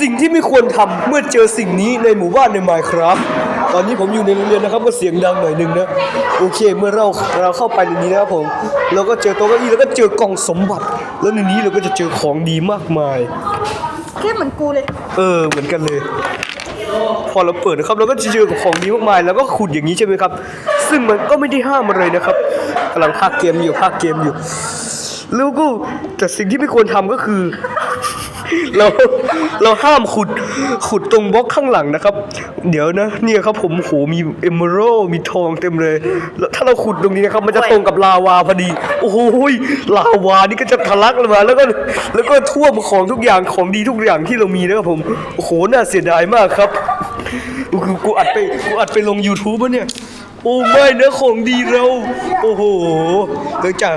สิ่งที่ไม่ควรทำเมื่อเจอสิ่งนี้ในหมู่บ้านในไมครับตอนนี้ผมอยู่ในโรงเรียนนะครับก็เสียงดังหน่อยหนึงนะโอเค เมื่อเราเราเข้าไปในนี้นะครับผมเราก็เจอโต๊ะเก้าอี้แล้วก็เจอกล่องสมบัติ แล้วในนี้เราก็จะเจอของดีมากมายแค่เหมือนกูเลย เออเหมือนกันเลย พอเราเปิดนะครับเราก็จะเจอกับของดีมากมาย แล้วก็ขุดอย่างนี้ใช่ไหมครับ ซึ่งมันก็ไม่ได้ห้ามอะไรนะครับกำลังพากย์เกมอยู่พากย์เกมอยู่แล้วก็แต่สิ่งที่ไม่ควรทำก็คือ เราเราห้ามขุดขุดตรงบล็อกข้างหลังนะครับ เดี๋ยวนะ เนี่ยครับผมโหมีเอมเมอรัลมีทองเต็มเลยแล้วถ้าเราขุดตรงนี้นะครับ มันจะตรงกับลาวาพอดี โอ้โหยลาวานี่ก็จะทะลักลงมา แล้วก็แล้วก็ท่วมของทุกอย่างของดีทุกอย่างที่เรามีนะครับผมโอ้โหน่าเสียดายมากครับกูกูอัดไปกูอัดไปลง YouTube ปะเนี่ย โอ้ไม่นะของดีเรา โอ้โหหลังจาก